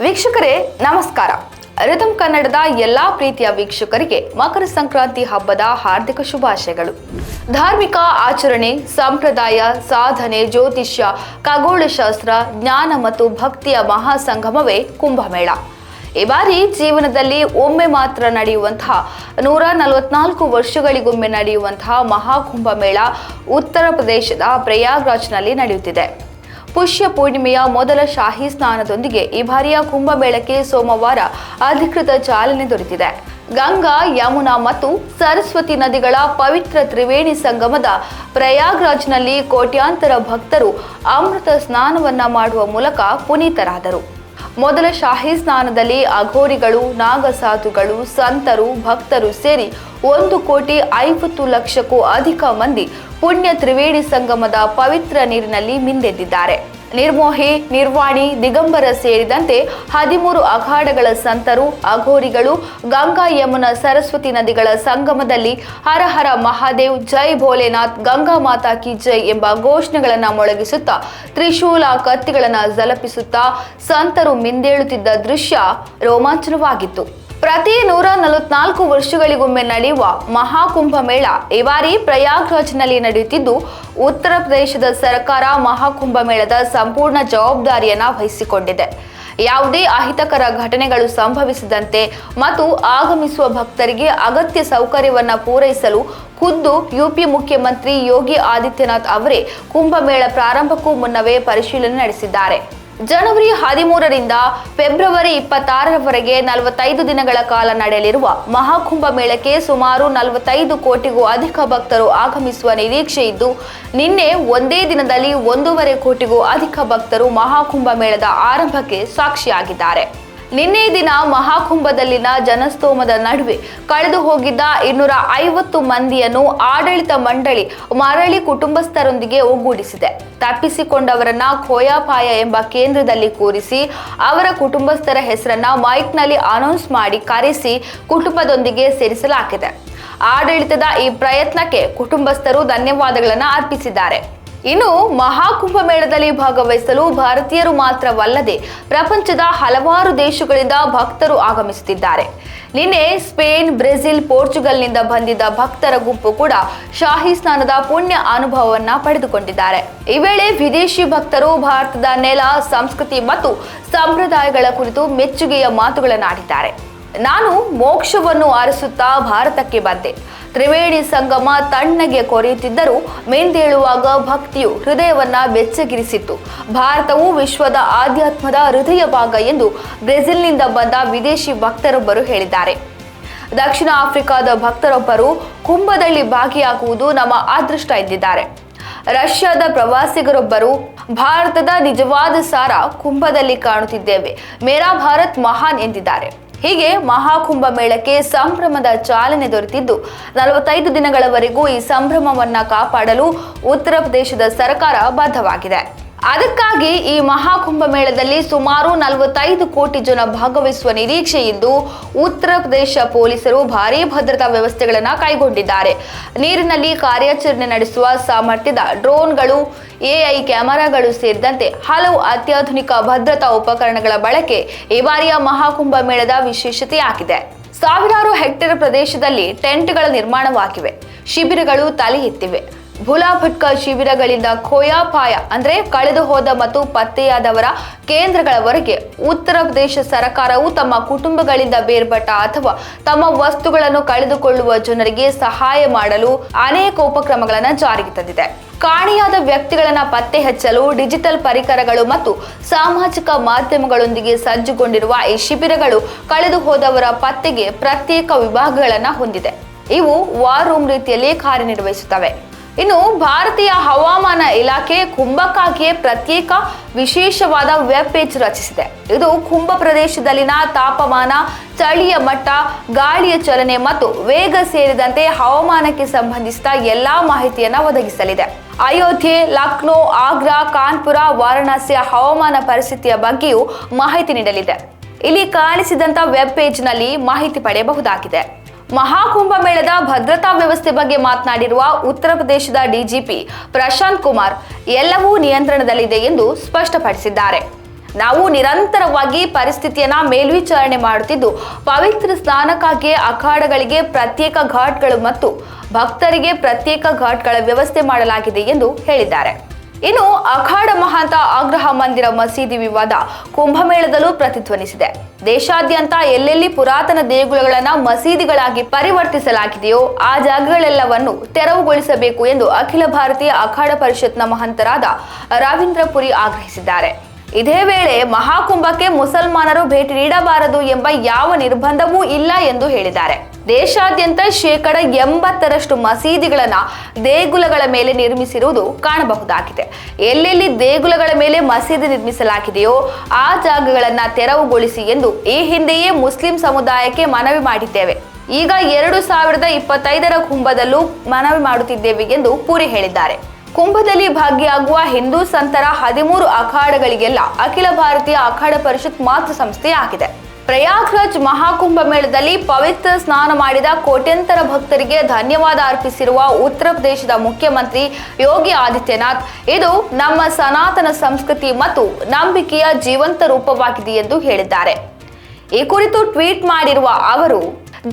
ವೀಕ್ಷಕರೇ, ನಮಸ್ಕಾರ. ರಿದಮ್ ಕನ್ನಡದ ಎಲ್ಲಾ ಪ್ರೀತಿಯ ವೀಕ್ಷಕರಿಗೆ ಮಕರ ಸಂಕ್ರಾಂತಿ ಹಬ್ಬದ ಹಾರ್ದಿಕ ಶುಭಾಶಯಗಳು. ಧಾರ್ಮಿಕ ಆಚರಣೆ, ಸಂಪ್ರದಾಯ, ಸಾಧನೆ, ಜ್ಯೋತಿಷ್ಯ, ಖಗೋಳಶಾಸ್ತ್ರ, ಜ್ಞಾನ ಮತ್ತು ಭಕ್ತಿಯ ಮಹಾಸಂಗಮವೇ ಕುಂಭಮೇಳ. ಈ ಬಾರಿ ಜೀವನದಲ್ಲಿ ಒಮ್ಮೆ ಮಾತ್ರ ನಡೆಯುವಂತಹ ನೂರ ನಲವತ್ನಾಲ್ಕು ವರ್ಷಗಳಿಗೊಮ್ಮೆ ನಡೆಯುವಂತಹ ಮಹಾಕುಂಭಮೇಳ ಉತ್ತರ ಪ್ರದೇಶದ ಪ್ರಯಾಗ್ರಾಜ್ನಲ್ಲಿ ನಡೆಯುತ್ತಿದೆ. ಪುಷ್ಯ ಪೂರ್ಣಿಮೆಯ ಮೊದಲ ಶಾಹಿ ಸ್ನಾನದೊಂದಿಗೆ ಈ ಬಾರಿಯ ಕುಂಭಮೇಳಕ್ಕೆ ಸೋಮವಾರ ಅಧಿಕೃತ ಚಾಲನೆ ದೊರೆತಿದೆ. ಗಂಗಾ, ಯಮುನಾ ಮತ್ತು ಸರಸ್ವತಿ ನದಿಗಳ ಪವಿತ್ರ ತ್ರಿವೇಣಿ ಸಂಗಮದ ಪ್ರಯಾಗ್ರಾಜ್ನಲ್ಲಿ ಕೋಟ್ಯಾಂತರ ಭಕ್ತರು ಅಮೃತ ಸ್ನಾನವನ್ನ ಮಾಡುವ ಮೂಲಕ ಪುನೀತರಾದರು. ಮೊದಲ ಶಾಹಿ ಸ್ನಾನದಲ್ಲಿ ಅಘೋರಿಗಳು, ನಾಗಸಾಧುಗಳು, ಸಂತರು, ಭಕ್ತರು ಸೇರಿ ಒಂದು ಕೋಟಿ ಐವತ್ತು ಲಕ್ಷಕ್ಕೂ ಅಧಿಕ ಮಂದಿ ಪುಣ್ಯ ತ್ರಿವೇಣಿ ಸಂಗಮದ ಪವಿತ್ರ ನೀರಿನಲ್ಲಿ ಮಿಂದೆದ್ದಿದ್ದಾರೆ. ನಿರ್ಮೋಹಿ, ನಿರ್ವಾಣಿ, ದಿಗಂಬರ ಸೇರಿದಂತೆ ಹದಿಮೂರು ಅಖಾಡಗಳ ಸಂತರು, ಅಘೋರಿಗಳು, ಗಂಗಾ ಯಮುನಾ, ಸರಸ್ವತಿ ನದಿಗಳ ಸಂಗಮದಲ್ಲಿ ಹರ ಹರ ಮಹಾದೇವ್, ಜೈ ಭೋಲೆನಾಥ್, ಗಂಗಾ ಮಾತಾ ಕಿ ಜೈ ಎಂಬ ಘೋಷಣೆಗಳನ್ನ ಮೊಳಗಿಸುತ್ತಾ, ತ್ರಿಶೂಲ ಕತ್ತಿಗಳನ್ನು ಜಲಪಿಸುತ್ತಾ, ಸಂತರು ಮಿಂದೇಳುತ್ತಿದ್ದ ದೃಶ್ಯ ರೋಮಾಂಚನವಾಗಿತ್ತು. ಪ್ರತಿ ನೂರ ನಲವತ್ನಾಲ್ಕು ವರ್ಷಗಳಿಗೊಮ್ಮೆ ನಡೆಯುವ ಮಹಾಕುಂಭ ಮೇಳ ಈ ಬಾರಿ ಪ್ರಯಾಗ್ರಾಜ್ನಲ್ಲಿ ನಡೆಯುತ್ತಿದ್ದು, ಉತ್ತರ ಪ್ರದೇಶದ ಸರ್ಕಾರ ಮಹಾಕುಂಭ ಮೇಳದ ಸಂಪೂರ್ಣ ಜವಾಬ್ದಾರಿಯನ್ನು ವಹಿಸಿಕೊಂಡಿದೆ. ಯಾವುದೇ ಅಹಿತಕರ ಘಟನೆಗಳು ಸಂಭವಿಸದಂತೆ ಮತ್ತು ಆಗಮಿಸುವ ಭಕ್ತರಿಗೆ ಅಗತ್ಯ ಸೌಕರ್ಯವನ್ನು ಪೂರೈಸಲು ಖುದ್ದು ಯುಪಿ ಮುಖ್ಯಮಂತ್ರಿ ಯೋಗಿ ಆದಿತ್ಯನಾಥ್ ಅವರೇ ಕುಂಭಮೇಳ ಪ್ರಾರಂಭಕ್ಕೂ ಮುನ್ನವೇ ಪರಿಶೀಲನೆ ನಡೆಸಿದ್ದಾರೆ. ಜನವರಿ ಹದಿಮೂರರಿಂದ ಫೆಬ್ರವರಿ ಇಪ್ಪತ್ತಾರರವರೆಗೆ ನಲವತ್ತೈದು ದಿನಗಳ ಕಾಲ ನಡೆಯಲಿರುವ ಮಹಾಕುಂಭ ಮೇಳಕ್ಕೆ ಸುಮಾರು ನಲವತ್ತೈದು ಕೋಟಿಗೂ ಅಧಿಕ ಭಕ್ತರು ಆಗಮಿಸುವ ನಿರೀಕ್ಷೆ ಇದ್ದು, ನಿನ್ನೆ ಒಂದೇ ದಿನದಲ್ಲಿ ಒಂದೂವರೆ ಕೋಟಿಗೂ ಅಧಿಕ ಭಕ್ತರು ಮಹಾಕುಂಭ ಮೇಳದ ಆರಂಭಕ್ಕೆ ಸಾಕ್ಷಿಯಾಗಿದ್ದಾರೆ. ನಿನ್ನೆ ದಿನ ಮಹಾಕುಂಭದಲ್ಲಿನ ಜನಸ್ತೋಮದ ನಡುವೆ ಕಳೆದು ಹೋಗಿದ್ದ ಇನ್ನೂರ ಐವತ್ತು ಮಂದಿಯನ್ನು ಆಡಳಿತ ಮಂಡಳಿ ಮರಳಿ ಕುಟುಂಬಸ್ಥರೊಂದಿಗೆ ಒಗ್ಗೂಡಿಸಿದೆ. ತಪ್ಪಿಸಿಕೊಂಡವರನ್ನ ಖೋಯಾಪಾಯ ಎಂಬ ಕೇಂದ್ರದಲ್ಲಿ ಕೂರಿಸಿ ಅವರ ಕುಟುಂಬಸ್ಥರ ಹೆಸರನ್ನ ಮೈಕ್ನಲ್ಲಿ ಅನೌನ್ಸ್ ಮಾಡಿ ಕರೆಸಿ ಕುಟುಂಬದೊಂದಿಗೆ ಸೇರಿಸಲಾಗಿದೆ. ಆಡಳಿತದ ಈ ಪ್ರಯತ್ನಕ್ಕೆ ಕುಟುಂಬಸ್ಥರು ಧನ್ಯವಾದಗಳನ್ನು ಅರ್ಪಿಸಿದ್ದಾರೆ. ಇನ್ನು ಮಹಾಕುಂಭ ಮೇಳದಲ್ಲಿ ಭಾಗವಹಿಸಲು ಭಾರತೀಯರು ಮಾತ್ರವಲ್ಲದೆ ಪ್ರಪಂಚದ ಹಲವಾರು ದೇಶಗಳಿಂದ ಭಕ್ತರು ಆಗಮಿಸುತ್ತಿದ್ದಾರೆ. ನಿನ್ನೆ ಸ್ಪೇನ್, ಬ್ರೆಜಿಲ್, ಪೋರ್ಚುಗಲ್ನಿಂದ ಬಂದಿದ್ದ ಭಕ್ತರ ಗುಂಪು ಕೂಡ ಶಾಹಿ ಸ್ನಾನದ ಪುಣ್ಯ ಅನುಭವವನ್ನ ಪಡೆದುಕೊಂಡಿದ್ದಾರೆ. ಈ ವೇಳೆ ವಿದೇಶಿ ಭಕ್ತರು ಭಾರತದ ನೆಲ, ಸಂಸ್ಕೃತಿ ಮತ್ತು ಸಂಪ್ರದಾಯಗಳ ಕುರಿತು ಮೆಚ್ಚುಗೆಯ ಮಾತುಗಳನ್ನಾಡಿದ್ದಾರೆ. ನಾನು ಮೋಕ್ಷವನ್ನು ಆರಿಸುತ್ತಾ ಭಾರತಕ್ಕೆ ಬಂದೆ. ತ್ರಿವೇಣಿ ಸಂಗಮ ತಣ್ಣಗೆ ಕೊರೆಯುತ್ತಿದ್ದರೂ ಮೆಂದೇಳುವಾಗ ಭಕ್ತಿಯು ಹೃದಯವನ್ನ ಬೆಚ್ಚಗಿರಿಸಿತ್ತು. ಭಾರತವು ವಿಶ್ವದ ಆಧ್ಯಾತ್ಮದ ಹೃದಯ ಭಾಗ ಎಂದು ಬ್ರೆಜಿಲ್ನಿಂದ ಬಂದ ವಿದೇಶಿ ಭಕ್ತರೊಬ್ಬರು ಹೇಳಿದ್ದಾರೆ. ದಕ್ಷಿಣ ಆಫ್ರಿಕಾದ ಭಕ್ತರೊಬ್ಬರು ಕುಂಭದಲ್ಲಿ ಭಾಗಿಯಾಗುವುದು ನಮ್ಮ ಅದೃಷ್ಟ ಎಂದಿದ್ದಾರೆ. ರಷ್ಯಾದ ಪ್ರವಾಸಿಗರೊಬ್ಬರು, ಭಾರತದ ನಿಜವಾದ ಸಾರ ಕುಂಭದಲ್ಲಿ ಕಾಣುತ್ತಿದ್ದೇವೆ, ಮೇರಾ ಭಾರತ್ ಮಹಾನ್ ಎಂದಿದ್ದಾರೆ. ಹೀಗೆ ಮಹಾಕುಂಭ ಮೇಳಕ್ಕೆ ಸಂಭ್ರಮದ ಚಾಲನೆ ದೊರೆತಿದ್ದು, ನಲವತ್ತೈದು ದಿನಗಳವರೆಗೂ ಈ ಸಂಭ್ರಮವನ್ನ ಕಾಪಾಡಲು ಉತ್ತರ ಪ್ರದೇಶದ ಸರ್ಕಾರ ಬದ್ಧವಾಗಿದೆ. ಅದಕ್ಕಾಗಿ ಈ ಮಹಾಕುಂಭ ಮೇಳದಲ್ಲಿ ಸುಮಾರು ನಲವತ್ತೈದು ಕೋಟಿ ಜನ ಭಾಗವಹಿಸುವ ನಿರೀಕ್ಷೆ ಇದ್ದು ಉತ್ತರ ಪ್ರದೇಶ ಪೊಲೀಸರು ಭಾರೀ ಭದ್ರತಾ ವ್ಯವಸ್ಥೆಗಳನ್ನು ಕೈಗೊಂಡಿದ್ದಾರೆ. ನೀರಿನಲ್ಲಿ ಕಾರ್ಯಾಚರಣೆ ನಡೆಸುವ ಸಾಮರ್ಥ್ಯದ ಡ್ರೋನ್ಗಳು, ಎಐ ಕ್ಯಾಮೆರಾಗಳು ಸೇರಿದಂತೆ ಹಲವು ಅತ್ಯಾಧುನಿಕ ಭದ್ರತಾ ಉಪಕರಣಗಳ ಬಳಕೆ ಈ ಬಾರಿಯ ಮಹಾಕುಂಭ ಮೇಳದ ವಿಶೇಷತೆಯಾಗಿದೆ. ಸಾವಿರಾರು ಹೆಕ್ಟೇರ್ ಪ್ರದೇಶದಲ್ಲಿ ಟೆಂಟ್ಗಳ ನಿರ್ಮಾಣವಾಗಿವೆ. ಶಿಬಿರಗಳು ತಲೆ ಎತ್ತಿವೆ. ಭುಲಾಭಟ್ಕ ಶಿಬಿರಗಳಿಂದ ಖೋಯಾಪಾಯ, ಅಂದ್ರೆ ಕಳೆದು ಹೋದ ಮತ್ತು ಪತ್ತೆಯಾದವರ ಕೇಂದ್ರಗಳವರೆಗೆ ಉತ್ತರ ಪ್ರದೇಶ ಸರ್ಕಾರವು ತಮ್ಮ ಕುಟುಂಬಗಳಿಂದ ಬೇರ್ಪಟ್ಟ ಅಥವಾ ತಮ್ಮ ವಸ್ತುಗಳನ್ನು ಕಳೆದುಕೊಳ್ಳುವ ಜನರಿಗೆ ಸಹಾಯ ಮಾಡಲು ಅನೇಕ ಉಪಕ್ರಮಗಳನ್ನು ಜಾರಿಗೆ ತಂದಿದೆ. ಕಾಣೆಯಾದ ವ್ಯಕ್ತಿಗಳನ್ನು ಪತ್ತೆ ಹಚ್ಚಲು ಡಿಜಿಟಲ್ ಪರಿಕರಗಳು ಮತ್ತು ಸಾಮಾಜಿಕ ಮಾಧ್ಯಮಗಳೊಂದಿಗೆ ಸಜ್ಜುಗೊಂಡಿರುವ ಈ ಶಿಬಿರಗಳು ಕಳೆದು ಹೋದವರ ಪತ್ತೆಗೆ ಪ್ರತ್ಯೇಕ ವಿಭಾಗಗಳನ್ನು ಹೊಂದಿದೆ. ಇವು ವಾರ್ ರೂಮ್ ರೀತಿಯಲ್ಲಿ ಕಾರ್ಯನಿರ್ವಹಿಸುತ್ತವೆ. ಇನ್ನು ಭಾರತೀಯ ಹವಾಮಾನ ಇಲಾಖೆ ಕುಂಭಕ್ಕಾಗಿಯೇ ಪ್ರತ್ಯೇಕ ವಿಶೇಷವಾದ ವೆಬ್ ಪೇಜ್ ರಚಿಸಿದೆ. ಇದು ಕುಂಭ ಪ್ರದೇಶದಲ್ಲಿನ ತಾಪಮಾನ, ಚಳಿಯ ಮಟ್ಟ, ಗಾಳಿಯ ಚಲನೆ ಮತ್ತು ವೇಗ ಸೇರಿದಂತೆ ಹವಾಮಾನಕ್ಕೆ ಸಂಬಂಧಿಸಿದ ಎಲ್ಲಾ ಮಾಹಿತಿಯನ್ನ ಒದಗಿಸಲಿದೆ. ಅಯೋಧ್ಯೆ, ಲಕ್ನೋ, ಆಗ್ರಾ, ಕಾನ್ಪುರ ವಾರಣಾಸಿಯ ಹವಾಮಾನ ಪರಿಸ್ಥಿತಿಯ ಬಗ್ಗೆಯೂ ಮಾಹಿತಿ ನೀಡಲಿದೆ. ಇಲ್ಲಿ ಕಾಣಿಸಿದಂತ ವೆಬ್ ಪೇಜ್ನಲ್ಲಿ ಮಾಹಿತಿ ಪಡೆಯಬಹುದಾಗಿದೆ. ಮಹಾಕುಂಭ ಮೇಳದ ಭದ್ರತಾ ವ್ಯವಸ್ಥೆ ಬಗ್ಗೆ ಮಾತನಾಡಿರುವ ಉತ್ತರ ಪ್ರದೇಶದ ಡಿಜಿಪಿ ಪ್ರಶಾಂತ್ ಕುಮಾರ್, ಎಲ್ಲವೂ ನಿಯಂತ್ರಣದಲ್ಲಿದೆ ಎಂದು ಸ್ಪಷ್ಟಪಡಿಸಿದ್ದಾರೆ. ನಾವು ನಿರಂತರವಾಗಿ ಪರಿಸ್ಥಿತಿಯನ್ನ ಮೇಲ್ವಿಚಾರಣೆ ಮಾಡುತ್ತಿದ್ದು, ಪವಿತ್ರ ಸ್ನಾನಕ್ಕಾಗಿ ಅಖಾಡಗಳಿಗೆ ಪ್ರತ್ಯೇಕ ಘಾಟ್ಗಳು ಮತ್ತು ಭಕ್ತರಿಗೆ ಪ್ರತ್ಯೇಕ ಘಾಟ್ಗಳ ವ್ಯವಸ್ಥೆ ಮಾಡಲಾಗಿದೆ ಎಂದು ಹೇಳಿದ್ದಾರೆ. ಇನ್ನು ಅಖಾಡ ಮಹಾಂತ ಆಗ್ರಹ ಮಂದಿರ ಮಸೀದಿ ವಿವಾದ ಕುಂಭಮೇಳದಲ್ಲೂ ಪ್ರತಿಧ್ವನಿಸಿದೆ. ದೇಶಾದ್ಯಂತ ಎಲ್ಲೆಲ್ಲಿ ಪುರಾತನ ದೇಗುಲಗಳನ್ನು ಮಸೀದಿಗಳಾಗಿ ಪರಿವರ್ತಿಸಲಾಗಿದೆಯೋ ಆ ಜಾಗಗಳೆಲ್ಲವನ್ನು ತೆರವುಗೊಳಿಸಬೇಕು ಎಂದು ಅಖಿಲ ಭಾರತೀಯ ಅಖಾಡ ಪರಿಷತ್ನ ಮಹಂತರಾದ ರವೀಂದ್ರಪುರಿ ಆಗ್ರಹಿಸಿದ್ದಾರೆ. ಇದೇ ವೇಳೆ ಮಹಾಕುಂಭಕ್ಕೆ ಮುಸಲ್ಮಾನರು ಭೇಟಿ ನೀಡಬಾರದು ಎಂಬ ಯಾವ ನಿರ್ಬಂಧವೂ ಇಲ್ಲ ಎಂದು ಹೇಳಿದ್ದಾರೆ. ದೇಶಾದ್ಯಂತ ಶೇಕಡ ಎಂಬತ್ತರಷ್ಟು ಮಸೀದಿಗಳನ್ನ ದೇಗುಲಗಳ ಮೇಲೆ ನಿರ್ಮಿಸಿರುವುದು ಕಾಣಬಹುದಾಗಿದೆ. ಎಲ್ಲೆಲ್ಲಿ ದೇಗುಲಗಳ ಮೇಲೆ ಮಸೀದಿ ನಿರ್ಮಿಸಲಾಗಿದೆಯೋ ಆ ಜಾಗಗಳನ್ನ ತೆರವುಗೊಳಿಸಿ ಎಂದು ಈ ಹಿಂದೆಯೇ ಮುಸ್ಲಿಂ ಸಮುದಾಯಕ್ಕೆ ಮನವಿ ಮಾಡಿದ್ದೇವೆ. ಈಗ ಎರಡು ಸಾವಿರದ ಇಪ್ಪತ್ತೈದರ ಕುಂಭದಲ್ಲೂ ಮನವಿ ಮಾಡುತ್ತಿದ್ದೇವೆ ಎಂದು ಪೂರಿ ಹೇಳಿದ್ದಾರೆ. ಕುಂಭದಲ್ಲಿ ಭಾಗಿಯಾಗುವ ಹಿಂದೂ ಸಂತರ ಹದಿಮೂರು ಅಖಾಡಗಳಿಗೆಲ್ಲ ಅಖಿಲ ಭಾರತೀಯ ಅಖಾಡ ಪರಿಷತ್ ಮಾತೃ ಸಂಸ್ಥೆಯಾಗಿದೆ ಪ್ರಯಾಗ್ರಾಜ್ ಮಹಾಕುಂಭ ಮೇಳದಲ್ಲಿ ಪವಿತ್ರ ಸ್ನಾನ ಮಾಡಿದ ಕೋಟ್ಯಂತರ ಭಕ್ತರಿಗೆ ಧನ್ಯವಾದ ಅರ್ಪಿಸಿರುವ ಉತ್ತರ ಪ್ರದೇಶದ ಮುಖ್ಯಮಂತ್ರಿ ಯೋಗಿ ಆದಿತ್ಯನಾಥ್, ಇದು ನಮ್ಮ ಸನಾತನ ಸಂಸ್ಕೃತಿ ಮತ್ತು ನಂಬಿಕೆಯ ಜೀವಂತ ರೂಪವಾಗಿದೆ ಎಂದು ಹೇಳಿದ್ದಾರೆ. ಈ ಕುರಿತು ಟ್ವೀಟ್ ಮಾಡಿರುವ ಅವರು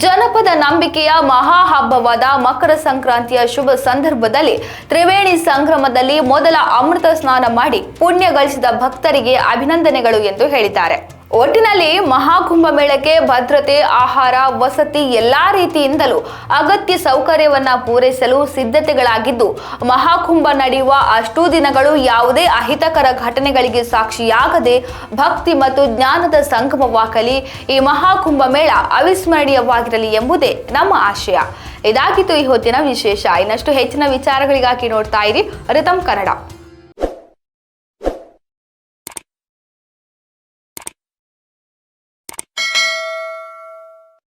ಜನಪದ ನಂಬಿಕೆಯ ಮಹಾ ಹಬ್ಬವಾದ ಮಕರ ಸಂಕ್ರಾಂತಿಯ ಶುಭ ಸಂದರ್ಭದಲ್ಲಿ ತ್ರಿವೇಣಿ ಸಂಗ್ರಮದಲ್ಲಿ ಮೊದಲ ಅಮೃತ ಸ್ನಾನ ಮಾಡಿ ಪುಣ್ಯ ಗಳಿಸಿದ ಭಕ್ತರಿಗೆ ಅಭಿನಂದನೆಗಳು ಎಂದು ಹೇಳಿದ್ದಾರೆ. ಒಟ್ಟಿನಲ್ಲಿ ಮಹಾಕುಂಭ ಮೇಳಕ್ಕೆ ಭದ್ರತೆ, ಆಹಾರ, ವಸತಿ ಎಲ್ಲಾ ರೀತಿಯಿಂದಲೂ ಅಗತ್ಯ ಸೌಕರ್ಯವನ್ನ ಪೂರೈಸಲು ಸಿದ್ಧತೆಗಳಾಗಿದ್ದು, ಮಹಾಕುಂಭ ನಡೆಯುವ ಅಷ್ಟೂ ದಿನಗಳು ಯಾವುದೇ ಅಹಿತಕರ ಘಟನೆಗಳಿಗೆ ಸಾಕ್ಷಿಯಾಗದೆ ಭಕ್ತಿ ಮತ್ತು ಜ್ಞಾನದ ಸಂಗಮವಾಗಲಿ ಈ ಮಹಾಕುಂಭ ಮೇಳ ಅವಿಸ್ಮರಣೀಯವಾಗಿರಲಿ ಎಂಬುದೇ ನಮ್ಮ ಆಶಯ. ಇದಾಗಿತ್ತು ಈ ಹೊತ್ತಿನ ವಿಶೇಷ. ಇನ್ನಷ್ಟು ಹೆಚ್ಚಿನ ವಿಚಾರಗಳಿಗಾಗಿ ನೋಡ್ತಾ ಇರಿ ರಿತಮ್ ಕನ್ನಡ.